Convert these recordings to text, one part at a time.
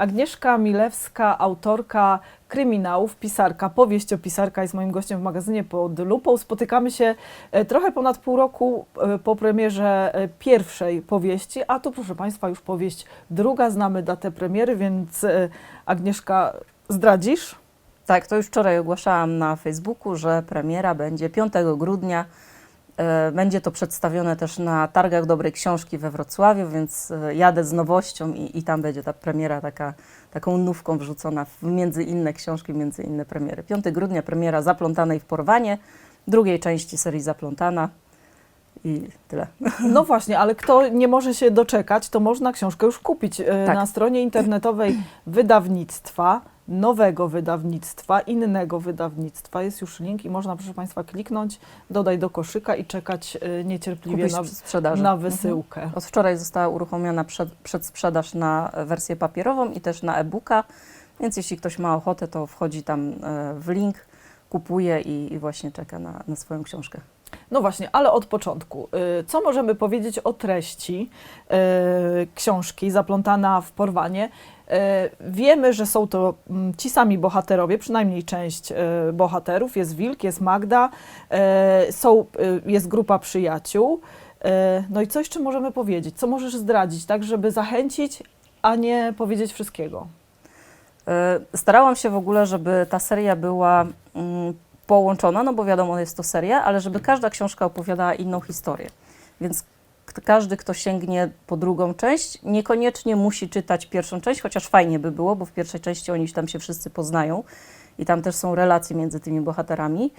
Agnieszka Milewska, autorka kryminałów, pisarka, powieściopisarka jest moim gościem w magazynie pod lupą. Spotykamy się e, trochę ponad pół roku e, po premierze e, pierwszej powieści, a tu proszę Państwa już powieść druga, znamy datę premiery, więc Agnieszka zdradzisz? Tak, to już wczoraj ogłaszałam na Facebooku, że premiera będzie 5 grudnia. E, Będzie to przedstawione też na targach dobrej książki we Wrocławiu, więc e, jadę z nowością i, i tam będzie ta premiera taka, taką nówką wrzucona w, między inne książki, między inne premiery. 5 grudnia premiera Zaplątanej w porwanie, drugiej części serii Zaplątana i tyle. No właśnie, ale kto nie może się doczekać, to można książkę już kupić e, Tak. na stronie internetowej wydawnictwa, nowego wydawnictwa, innego wydawnictwa. Jest już link i można, proszę Państwa, kliknąć, dodaj do koszyka i czekać e, niecierpliwie na, na Mhm. wysyłkę. Od wczoraj została uruchomiona przed, przedsprzedaż na wersję papierową i też na e-booka, więc jeśli ktoś ma ochotę, to wchodzi tam e, w link, kupuje i, i właśnie czeka na, na swoją książkę. No właśnie, ale od początku. Y, Co możemy powiedzieć o treści y, książki Zaplątana w porwanie? Y, Wiemy, że są to mm, ci sami bohaterowie, przynajmniej część bohaterów. Jest Wilk, jest Magda, są, jest grupa przyjaciół. No i co jeszcze możemy powiedzieć? Co możesz zdradzić, tak żeby zachęcić, a nie powiedzieć wszystkiego? Starałam się w ogóle, żeby ta seria była mm, połączona, no bo wiadomo, jest to seria, ale żeby każda książka opowiadała inną historię. Więc każdy, kto sięgnie po drugą część, niekoniecznie musi czytać pierwszą część, chociaż fajnie by było, bo w pierwszej części oni tam się wszyscy poznają i tam też są relacje między tymi bohaterami.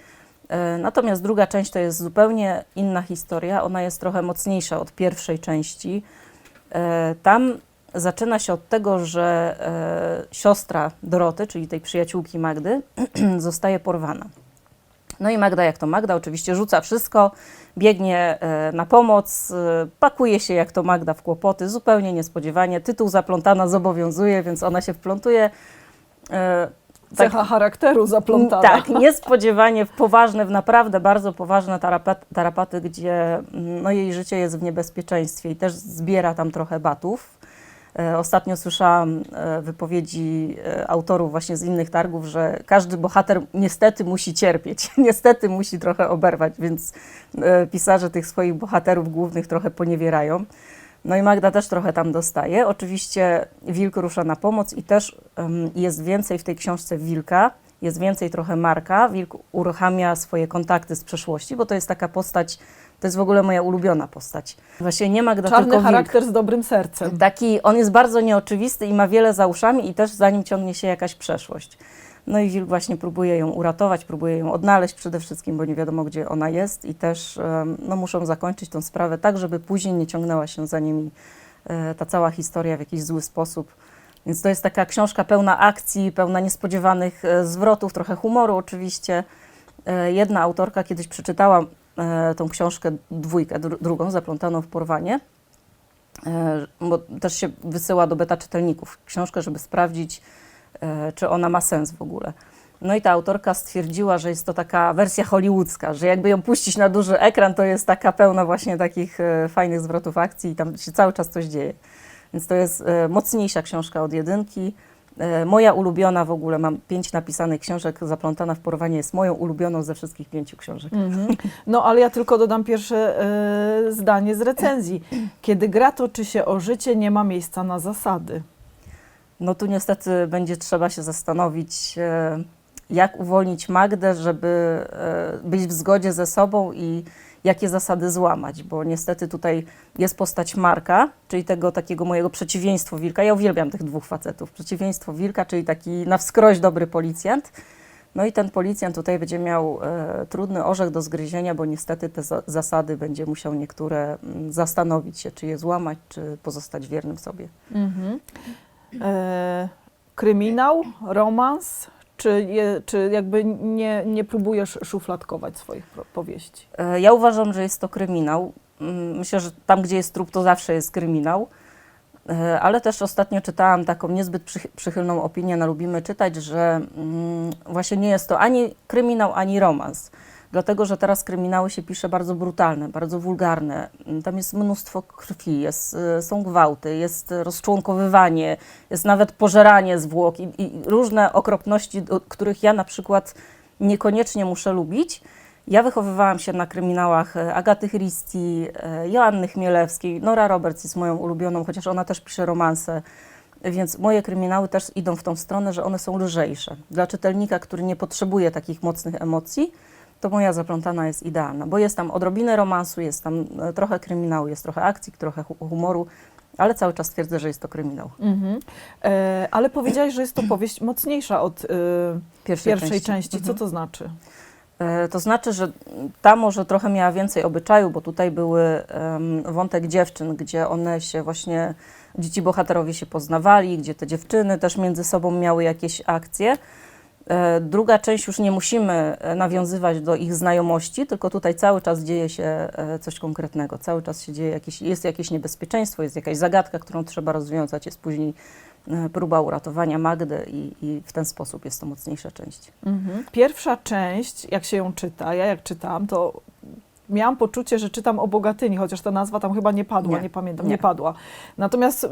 E, Natomiast druga część to jest zupełnie inna historia. Ona jest trochę mocniejsza od pierwszej części. E, Tam zaczyna się od tego, że e, siostra Doroty, czyli tej przyjaciółki Magdy, zostaje porwana. No i Magda, jak to Magda, oczywiście rzuca wszystko, biegnie e, na pomoc, e, pakuje się jak to Magda w kłopoty, zupełnie niespodziewanie. Tytuł Zaplątana zobowiązuje, więc ona się wplątuje. E, tak- Cecha charakteru zaplątana. tak, niespodziewanie w poważne, w naprawdę bardzo poważne tarapat, tarapaty, gdzie mm, no, jej życie jest w niebezpieczeństwie i też zbiera tam trochę batów. E, Ostatnio słyszałam e, wypowiedzi e, autorów właśnie z innych targów, że każdy bohater niestety musi cierpieć, niestety musi trochę oberwać, więc pisarze tych swoich bohaterów głównych trochę poniewierają. No i Magda też trochę tam dostaje. Oczywiście Wilk rusza na pomoc i też jest więcej w tej książce Wilka, jest więcej trochę Marka. Wilk uruchamia swoje kontakty z przeszłości, bo to jest taka postać, to jest w ogóle moja ulubiona postać. Właśnie nie Magda, Czarny tylko Wilk. charakter z dobrym sercem. Taki, on jest bardzo nieoczywisty i ma wiele za uszami i też za nim ciągnie się jakaś przeszłość. No i Wilk właśnie próbuje ją uratować, próbuje ją odnaleźć przede wszystkim, bo nie wiadomo, gdzie ona jest i też no, muszą zakończyć tą sprawę tak, żeby później nie ciągnęła się za nimi e, ta cała historia w jakiś zły sposób. Więc to jest taka książka pełna akcji, pełna niespodziewanych e, zwrotów, trochę humoru oczywiście. E, Jedna autorka kiedyś przeczytała tą książkę, dwójkę, dru- drugą, zaplątaną w porwanie, e, bo też się wysyła do beta czytelników książkę, żeby sprawdzić, e, czy ona ma sens w ogóle. No i ta autorka stwierdziła, że jest to taka wersja hollywoodzka, że jakby ją puścić na duży ekran, to jest taka pełna właśnie takich e, fajnych zwrotów akcji i tam się cały czas coś dzieje. Więc to jest e, mocniejsza książka od jedynki. E, Moja ulubiona w ogóle, mam pięć napisanych książek, zaplątana w porwanie jest moją ulubioną ze wszystkich pięciu książek. Mhm. No ale ja tylko dodam pierwsze e, zdanie z recenzji. Kiedy gra toczy się o życie, nie ma miejsca na zasady. No tu niestety będzie trzeba się zastanowić, e, jak uwolnić Magdę, żeby być w zgodzie ze sobą i jakie zasady złamać, bo niestety tutaj jest postać Marka, czyli tego takiego mojego przeciwieństwo Wilka. Ja uwielbiam tych dwóch facetów. Przeciwieństwo Wilka, czyli taki na wskroś dobry policjant. No i ten policjant tutaj będzie miał e, trudny orzech do zgryzienia, bo niestety te za zasady będzie musiał niektóre mm, zastanowić się, czy je złamać, czy pozostać wiernym sobie. E, kryminał, romans, czy, je, czy jakby nie, nie próbujesz szufladkować swoich powieści? E, Ja uważam, że jest to kryminał. Mm, Myślę, że tam, gdzie jest trup, to zawsze jest kryminał. E, Ale też ostatnio czytałam taką niezbyt przychy- przychylną opinię na Lubimy Czytać, że mm, właśnie nie jest to ani kryminał, ani romans. Dlatego, że teraz kryminały się pisze bardzo brutalne, bardzo wulgarne. Tam jest mnóstwo krwi, jest, y, są gwałty, jest rozczłonkowywanie, jest nawet pożeranie zwłok i, i różne okropności, których ja na przykład niekoniecznie muszę lubić. Ja wychowywałam się na kryminałach e, Agaty Christie, e, Joanny Chmielewskiej. Nora Roberts jest moją ulubioną, chociaż ona też pisze romanse. Więc moje kryminały też idą w tą stronę, że one są lżejsze. Dla czytelnika, który nie potrzebuje takich mocnych emocji, to moja zaplątana jest idealna, bo jest tam odrobinę romansu, jest tam e, trochę kryminału, jest trochę akcji, trochę hu- humoru, ale cały czas twierdzę, że jest to kryminał. Mhm. E, ale powiedziałaś, że jest to powieść mocniejsza od e, Pierwszej, pierwszej części. Mhm. Co to znaczy? E, To znaczy, że ta może trochę miała więcej obyczaju, bo tutaj były em, wątek dziewczyn, gdzie one się właśnie, dzieci bohaterowie się poznawali, gdzie te dziewczyny też między sobą miały jakieś akcje. E, Druga część już nie musimy e, nawiązywać do ich znajomości, tylko tutaj cały czas dzieje się e, coś konkretnego. Cały czas się dzieje jakieś, jest jakieś niebezpieczeństwo, jest jakaś zagadka, którą trzeba rozwiązać, jest później próba uratowania Magdy i, i w ten sposób jest to mocniejsza część. Mhm. Pierwsza część, jak się ją czyta, ja jak czytałam, to miałam poczucie, że czytam o Bogatyni, chociaż ta nazwa tam chyba nie padła, nie, Nie, pamiętam, nie. nie. padła. Natomiast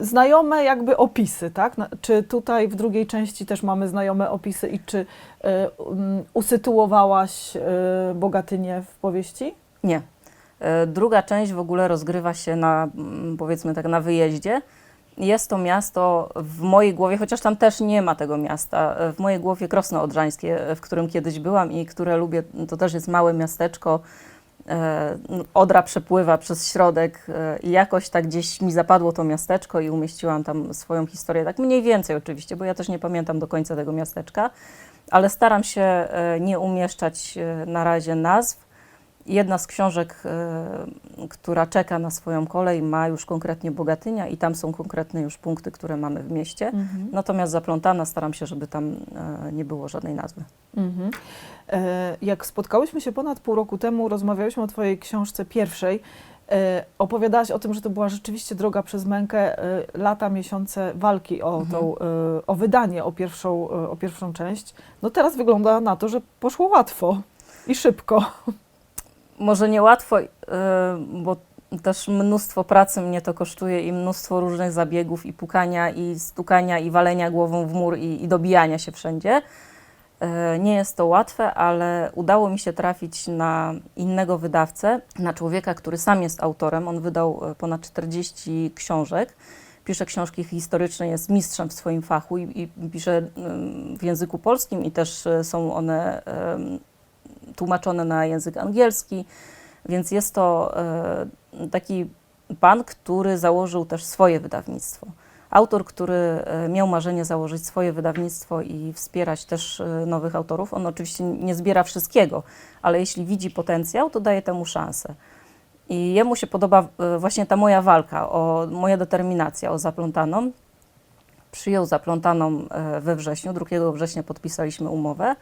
znajome jakby opisy, tak? Czy tutaj w drugiej części też mamy znajome opisy i czy e, um, usytuowałaś e, Bogatynię w powieści? Nie. E, Druga część w ogóle rozgrywa się na, mm, powiedzmy tak, na wyjeździe. Jest to miasto w mojej głowie, chociaż tam też nie ma tego miasta, w mojej głowie Krosno Odrzańskie, w którym kiedyś byłam i które lubię, to też jest małe miasteczko. E, Odra przepływa przez środek e, i jakoś tak gdzieś mi zapadło to miasteczko i umieściłam tam swoją historię, tak mniej więcej oczywiście, bo ja też nie pamiętam do końca tego miasteczka, ale staram się e, nie umieszczać na razie nazw. Jedna z książek, e, która czeka na swoją kolej, ma już konkretnie Bogatynia i tam są konkretne już punkty, które mamy w mieście. Natomiast zaplątana staram się, żeby tam e, nie było żadnej nazwy. Mhm. E, Jak spotkałyśmy się ponad pół roku temu, rozmawiałyśmy o Twojej książce pierwszej. E, Opowiadałaś o tym, że to była rzeczywiście droga przez mękę, lata, miesiące walki o, Mhm. tą, o wydanie, o pierwszą, o pierwszą część. No teraz wygląda na to, że poszło łatwo i szybko. Może niełatwo, e, bo też mnóstwo pracy mnie to kosztuje i mnóstwo różnych zabiegów i pukania i stukania i walenia głową w mur i, i dobijania się wszędzie. E, Nie jest to łatwe, ale udało mi się trafić na innego wydawcę, na człowieka, który sam jest autorem. On wydał e, ponad 40 książek. Pisze książki historyczne, jest mistrzem w swoim fachu i, i pisze w języku polskim i też są one tłumaczone na język angielski. Więc jest to e, taki pan, który założył też swoje wydawnictwo. Autor, który e, miał marzenie założyć swoje wydawnictwo i wspierać też e, nowych autorów. On oczywiście nie zbiera wszystkiego, ale jeśli widzi potencjał, to daje temu szansę. I jemu się podoba właśnie ta moja walka, o, moja determinacja o zaplątaną. Przyjął zaplątaną we wrześniu, 2 września podpisaliśmy umowę.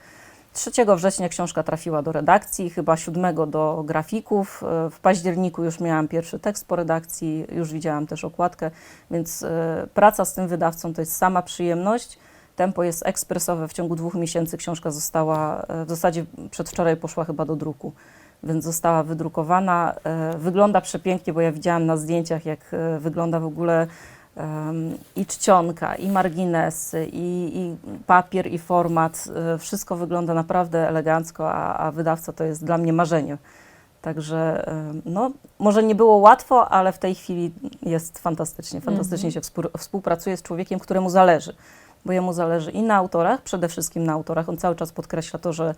3 września książka trafiła do redakcji, chyba 7 do grafików. E, W październiku już miałam pierwszy tekst po redakcji, już widziałam też okładkę, więc e, praca z tym wydawcą to jest sama przyjemność. Tempo jest ekspresowe, w ciągu dwóch miesięcy książka została, e, w zasadzie przedwczoraj poszła chyba do druku, więc została wydrukowana. Wygląda przepięknie, bo ja widziałam na zdjęciach, jak wygląda w ogóle i czcionka, i marginesy, i, i papier, i format. e, Wszystko wygląda naprawdę elegancko, a, a wydawca to jest dla mnie marzenie. Także no, może nie było łatwo, ale w tej chwili jest fantastycznie. Fantastycznie się współ- współpracuje z człowiekiem, któremu zależy. Bo jemu zależy i na autorach, przede wszystkim na autorach. On cały czas podkreśla to, że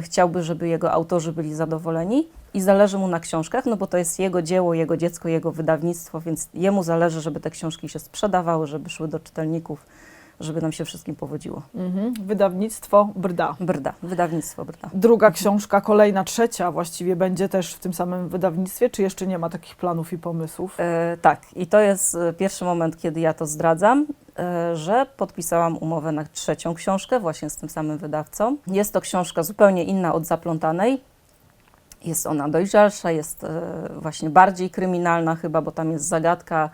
chciałby, żeby jego autorzy byli zadowoleni i zależy mu na książkach, no bo to jest jego dzieło, jego dziecko, jego wydawnictwo, więc jemu zależy, żeby te książki się sprzedawały, żeby szły do czytelników, żeby nam się wszystkim powodziło. Mhm. Wydawnictwo Brda. Brda, wydawnictwo Brda. Druga książka, kolejna, trzecia właściwie będzie też w tym samym wydawnictwie, czy jeszcze nie ma takich planów i pomysłów? E, tak, i to jest e, pierwszy moment, kiedy ja to zdradzam, e, że podpisałam umowę na trzecią książkę właśnie z tym samym wydawcą. Jest to książka zupełnie inna od Zaplątanej. Jest ona dojrzalsza, jest e, właśnie bardziej kryminalna chyba, bo tam jest zagadka,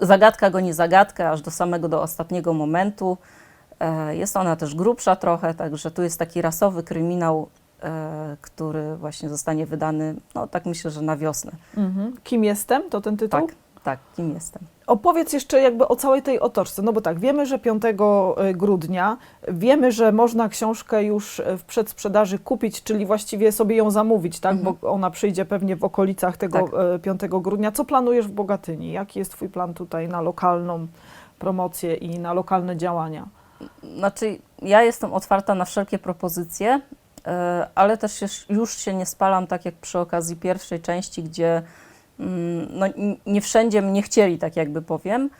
zagadka goni zagadkę aż do samego, do ostatniego momentu. E, Jest ona też grubsza trochę, także tu jest taki rasowy kryminał, e, który właśnie zostanie wydany, no tak myślę, że na wiosnę. Mhm. Kim jestem? To ten tytuł? Tak, tak, kim jestem. Opowiedz jeszcze jakby o całej tej otoczce, no bo tak, wiemy, że 5 grudnia, wiemy, że można książkę już w przedsprzedaży kupić, czyli właściwie sobie ją zamówić, tak, Mhm. bo ona przyjdzie pewnie w okolicach tego Tak. e, 5 grudnia. Co planujesz w Bogatyni? Jaki jest Twój plan tutaj na lokalną promocję i na lokalne działania? Znaczy, ja jestem otwarta na wszelkie propozycje, ale też już się nie spalam, tak jak przy okazji pierwszej części, gdzie no, n- nie wszędzie mnie chcieli, tak jakby powiem.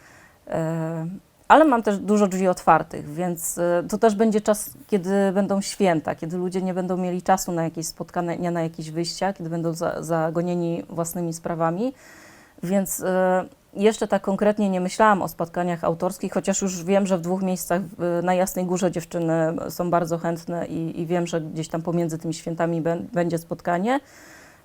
E, Ale mam też dużo drzwi otwartych, więc e, to też będzie czas, kiedy będą święta, kiedy ludzie nie będą mieli czasu na jakieś spotkania, na jakieś wyjścia, kiedy będą za, zagonieni własnymi sprawami. Więc e, jeszcze tak konkretnie nie myślałam o spotkaniach autorskich, chociaż już wiem, że w dwóch miejscach na Jasnej Górze dziewczyny są bardzo chętne i, i wiem, że gdzieś tam pomiędzy tymi świętami bę- będzie spotkanie.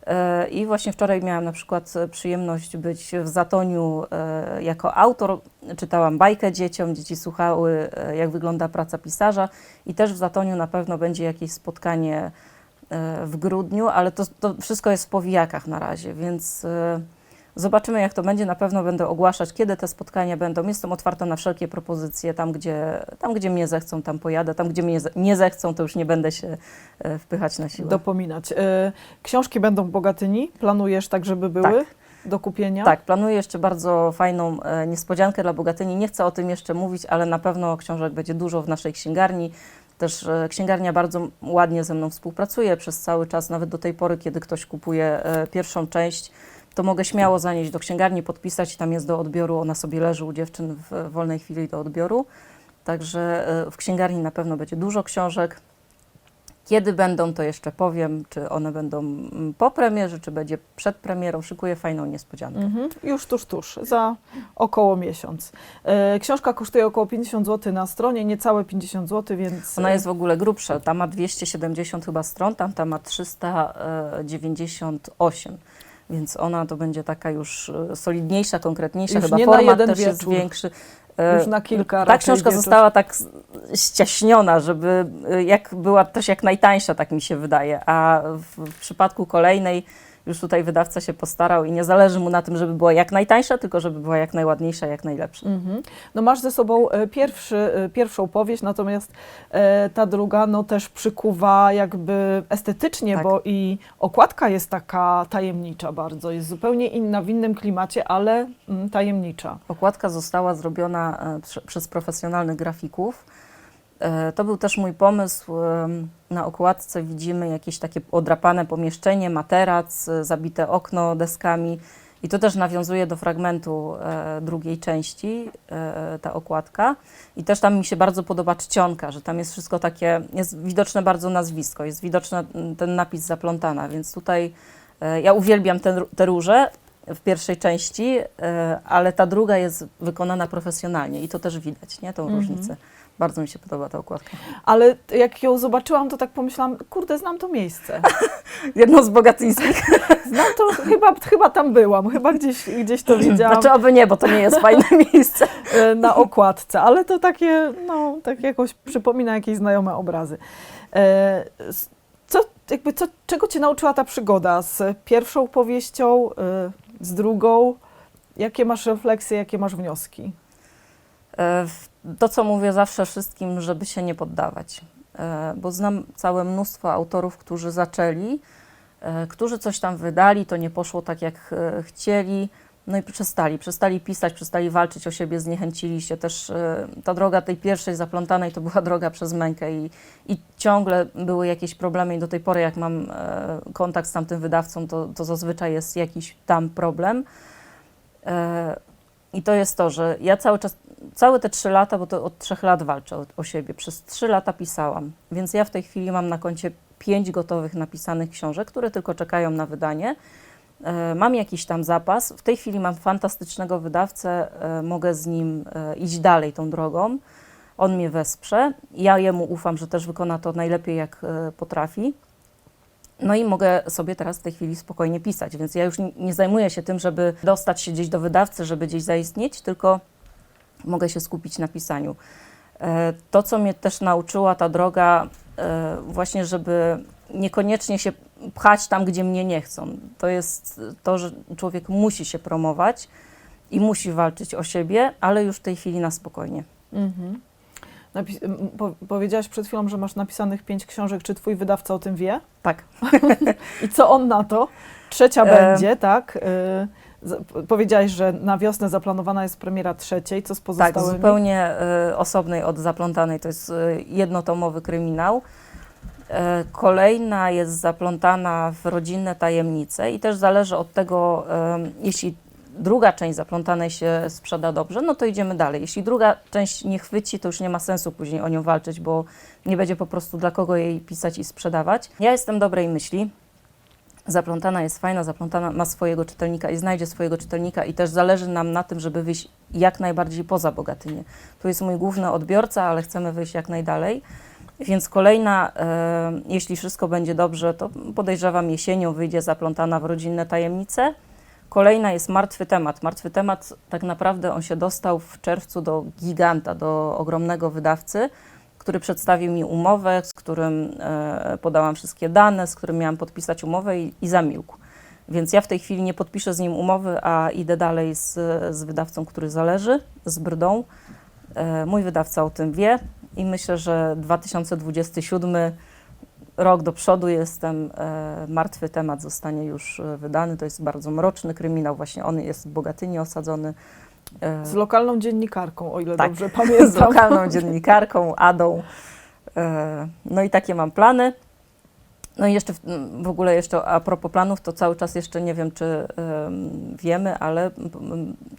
E, I właśnie wczoraj miałam na przykład przyjemność być w Zatoniu e, jako autor. Czytałam bajkę dzieciom, dzieci słuchały, e, jak wygląda praca pisarza. I też w Zatoniu na pewno będzie jakieś spotkanie w grudniu, ale to, to wszystko jest w powijakach na razie, więc zobaczymy, jak to będzie. Na pewno będę ogłaszać, kiedy te spotkania będą. Jestem otwarta na wszelkie propozycje. Tam, gdzie, tam, gdzie mnie zechcą, tam pojadę. Tam, gdzie mnie nie zechcą, to już nie będę się e, wpychać na siłę. Dopominać. E, Książki będą w Bogatyni? Planujesz tak, żeby były Tak. do kupienia? Tak, planuję jeszcze bardzo fajną e, niespodziankę dla Bogatyni. Nie chcę o tym jeszcze mówić, ale na pewno książek będzie dużo w naszej księgarni. Też e, księgarnia bardzo ładnie ze mną współpracuje przez cały czas, nawet do tej pory, kiedy ktoś kupuje e, pierwszą część, to mogę śmiało zanieść do księgarni, podpisać i tam jest do odbioru. Ona sobie leży u dziewczyn w wolnej chwili do odbioru. Także e, w księgarni na pewno będzie dużo książek. Kiedy będą, to jeszcze powiem, czy one będą mm, po premierze, czy będzie przed premierą. Szykuję fajną niespodziankę. Mhm. Już tuż, tuż, za około miesiąc. E, książka kosztuje około 50 zł na stronie, niecałe 50 zł, więc... Ona jest w ogóle grubsza. Ta ma 270 chyba stron, tamta ma 398. Więc ona to będzie taka już e, solidniejsza, konkretniejsza. Już chyba nie format też jest wieczór. większy. E, Już na kilka Ta książka wieczór. została tak ściaśniona, żeby e, jak była też jak najtańsza, tak mi się wydaje. A w przypadku kolejnej już tutaj wydawca się postarał i nie zależy mu na tym, żeby była jak najtańsza, tylko żeby była jak najładniejsza, jak najlepsza. Mhm. No masz ze sobą e, pierwszy, e, pierwszą powieść, natomiast e, ta druga no też przykuwa jakby estetycznie, Tak. bo i okładka jest taka tajemnicza bardzo, jest zupełnie inna w innym klimacie, ale mm, tajemnicza. Okładka została zrobiona prze, przez profesjonalnych grafików. E, To był też mój pomysł. em, Na okładce widzimy jakieś takie odrapane pomieszczenie, materac, e, zabite okno deskami. I to też nawiązuje do fragmentu e, drugiej części, e, ta okładka. I też tam mi się bardzo podoba czcionka, że tam jest wszystko takie, jest widoczne bardzo nazwisko, jest widoczny mm, ten napis zaplątana, więc tutaj e, ja uwielbiam ten, te róże w pierwszej części, e, ale ta druga jest wykonana profesjonalnie i to też widać, nie, tą Mhm. różnicę. Bardzo mi się podoba ta okładka. Ale jak ją zobaczyłam, to tak pomyślałam, kurde, znam to miejsce. Jedno z bogatyńskich. Znam to, chyba, chyba tam byłam, chyba gdzieś, gdzieś to widziałam Znaczy, oby nie, bo to nie jest fajne miejsce. e, na okładce, ale to takie, no, tak jakoś przypomina jakieś znajome obrazy. E, Co, jakby, co, czego Cię nauczyła ta przygoda z pierwszą powieścią, e, z drugą? Jakie masz refleksje, jakie masz wnioski? E, To, co mówię zawsze wszystkim, żeby się nie poddawać. E, Bo znam całe mnóstwo autorów, którzy zaczęli, e, którzy coś tam wydali, to nie poszło tak, jak chcieli, no i przestali. Przestali pisać, przestali walczyć o siebie, zniechęcili się. Też ta droga tej pierwszej zaplątanej to była droga przez mękę i, i ciągle były jakieś problemy i do tej pory, jak mam kontakt z tamtym wydawcą, to, to zazwyczaj jest jakiś tam problem. I to jest to, że ja cały czas, całe te trzy lata, bo to od trzech lat walczę o, o siebie, przez trzy lata pisałam, więc ja w tej chwili mam na koncie pięć gotowych napisanych książek, które tylko czekają na wydanie. E, Mam jakiś tam zapas. W tej chwili mam fantastycznego wydawcę, e, mogę z nim e, iść dalej tą drogą. On mnie wesprze. Ja jemu ufam, że też wykona to najlepiej, jak potrafi. No i mogę sobie teraz w tej chwili spokojnie pisać, więc ja już nie, zajmuję się tym, żeby dostać się gdzieś do wydawcy, żeby gdzieś zaistnieć, tylko mogę się skupić na pisaniu. E, To, co mnie też nauczyła ta droga, e, właśnie, żeby niekoniecznie się pchać tam, gdzie mnie nie chcą. To jest to, że człowiek musi się promować i musi walczyć o siebie, ale już w tej chwili na spokojnie. Mhm. Napis- po, powiedziałaś przed chwilą, że masz napisanych pięć książek. Czy twój wydawca o tym wie? Tak. I co on na to? Trzecia E, będzie, tak? Y, z- powiedziałaś, że na wiosnę zaplanowana jest premiera trzeciej. Co z Tak, pozostałymi? zupełnie y, osobnej od zaplątanej. To jest y, jednotomowy kryminał. E, Kolejna jest zaplątana w rodzinne tajemnice i też zależy od tego, jeśli druga część zaplątanej się sprzeda dobrze, no to idziemy dalej. Jeśli druga część nie chwyci, to już nie ma sensu później o nią walczyć, bo nie będzie po prostu dla kogo jej pisać i sprzedawać. Ja jestem dobrej myśli. Zaplątana jest fajna, zaplątana ma swojego czytelnika i znajdzie swojego czytelnika i też zależy nam na tym, żeby wyjść jak najbardziej poza Bogatynię. Tu jest mój główny odbiorca, ale chcemy wyjść jak najdalej. Więc kolejna, e, jeśli wszystko będzie dobrze, to podejrzewam jesienią wyjdzie zaplątana w rodzinne tajemnice. Kolejna jest martwy temat. Martwy temat, tak naprawdę on się dostał w czerwcu do giganta, do ogromnego wydawcy, który przedstawił mi umowę, z którym e, podałam wszystkie dane, z którym miałam podpisać umowę i, i zamilkł. Więc ja w tej chwili nie podpiszę z nim umowy, a idę dalej z, z wydawcą, który zależy, z Brdą. E, mój wydawca o tym wie i myślę, że 2027 rok do przodu jestem, e, martwy temat zostanie już e, wydany. To jest bardzo mroczny kryminał, właśnie on jest w Bogatyni osadzony. E, Z lokalną dziennikarką, o ile Tak. dobrze z pamiętam. lokalną dziennikarką, Adą. No i takie mam plany. No i jeszcze w, w ogóle jeszcze a propos planów, to cały czas jeszcze nie wiem, czy em, wiemy, ale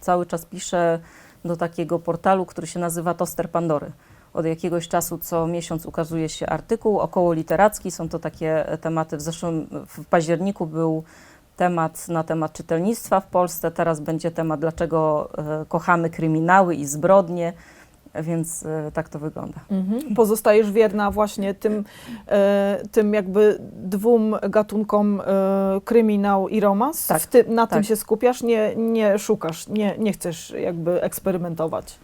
cały czas piszę do takiego portalu, który się nazywa Toster Pandory. Od jakiegoś czasu co miesiąc ukazuje się artykuł około literacki. Są to takie e, tematy. W zeszłym w październiku był temat na temat czytelnictwa w Polsce. Teraz będzie temat, dlaczego e, kochamy kryminały i zbrodnie. Więc e, tak to wygląda. Mhm. Pozostajesz wierna właśnie tym, tym jakby dwóm gatunkom kryminał i romans? Tak, ty, na tym tak. się skupiasz, nie, nie szukasz, nie, nie chcesz jakby eksperymentować.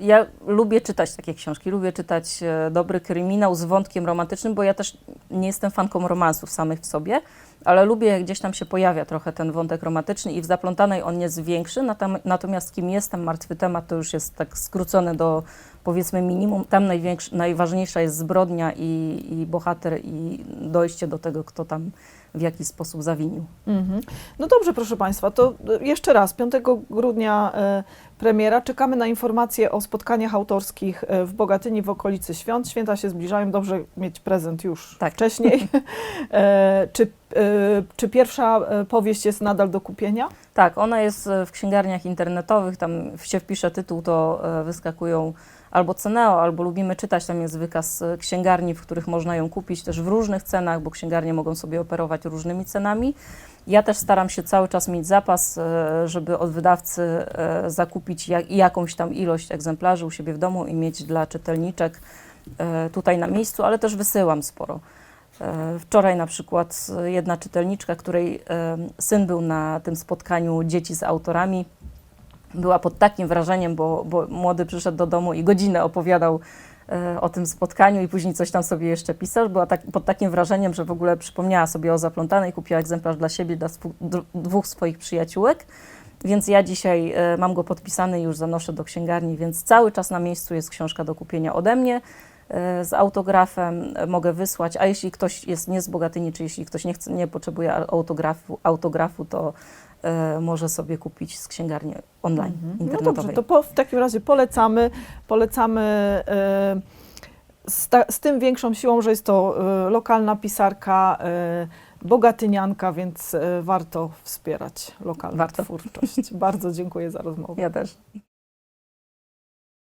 Ja lubię czytać takie książki, lubię czytać e, dobry kryminał z wątkiem romantycznym, bo ja też nie jestem fanką romansów samych w sobie, ale lubię, jak gdzieś tam się pojawia trochę ten wątek romantyczny i w Zaplątanej on jest większy, natomiast kim jestem, martwy temat, to już jest tak skrócone do powiedzmy minimum. Tam najważniejsza jest zbrodnia i, i bohater i dojście do tego, kto tam w jaki sposób zawinił. Mhm. No dobrze, proszę Państwa, to e, jeszcze raz, 5 grudnia e, premiera. Czekamy na informacje o spotkaniach autorskich e, w Bogatyni w okolicy świąt. Święta się zbliżają, dobrze mieć prezent już Tak. wcześniej. czy, czy pierwsza powieść jest nadal do kupienia? Tak, ona jest w księgarniach internetowych, tam się wpisze tytuł, to wyskakują albo Ceneo, albo lubimy czytać, tam jest wykaz e, księgarni, w których można ją kupić też w różnych cenach, bo księgarnie mogą sobie operować różnymi cenami. Ja też staram się cały czas mieć zapas, e, żeby od wydawcy e, zakupić jak, jakąś tam ilość egzemplarzy u siebie w domu i mieć dla czytelniczek tutaj na miejscu, ale też wysyłam sporo. Wczoraj na przykład jedna czytelniczka, której syn był na tym spotkaniu dzieci z autorami, była pod takim wrażeniem, bo, bo młody przyszedł do domu i godzinę opowiadał e, o tym spotkaniu i później coś tam sobie jeszcze pisał. Była tak, pod takim wrażeniem, że w ogóle przypomniała sobie o zaplątanej, kupiła egzemplarz dla siebie, dla dwóch swoich przyjaciółek. Więc ja dzisiaj e, mam go podpisany i już zanoszę do księgarni, więc cały czas na miejscu jest książka do kupienia ode mnie e, z autografem, mogę wysłać, a jeśli ktoś jest nie z czy jeśli ktoś nie, chce, nie potrzebuje autografu, autografu to może sobie kupić z księgarni online, Mhm. No internetowej. dobrze, to po, w takim razie polecamy, polecamy e, z, ta, z tym większą siłą, że jest to e, lokalna pisarka, e, bogatynianka, więc e, warto wspierać lokalną Warto. twórczość. Bardzo dziękuję za rozmowę. Ja też.